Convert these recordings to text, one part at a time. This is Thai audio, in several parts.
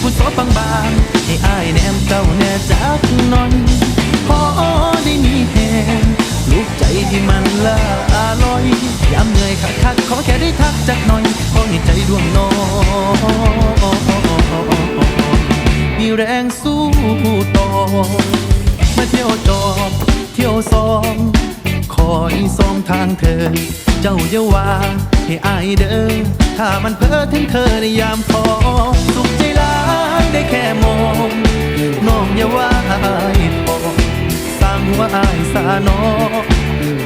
ผู้สอบบางบางให้อายแนมเต่าแน่จักหน่อยพอได้มีแหงลูกใจที่มันละอาลอยยามเหนื่อยคักคักขอแค่ได้ทักจักหน่อยขอให้ใจดวงนอมีแรงสู้ผู้ต่อมาเที่ยวจอบเที่ยวซองคอยซองทางเธอ เจ้าเยาว่าให้อายเดินถ้ามันเพ้อถึงเธอในยามพอสุข ได้แค่มองน้องอย่าว่าอายพอสร้างว่าอายสานอ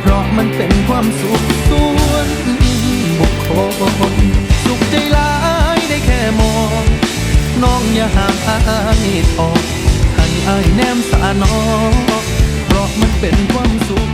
เพราะมันเป็นความสุขส่วนบุคคลสุขใจหลายได้แค่มองน้องอย่าห่างอายออให้อายแนมสานอเพราะมันเป็นความสุข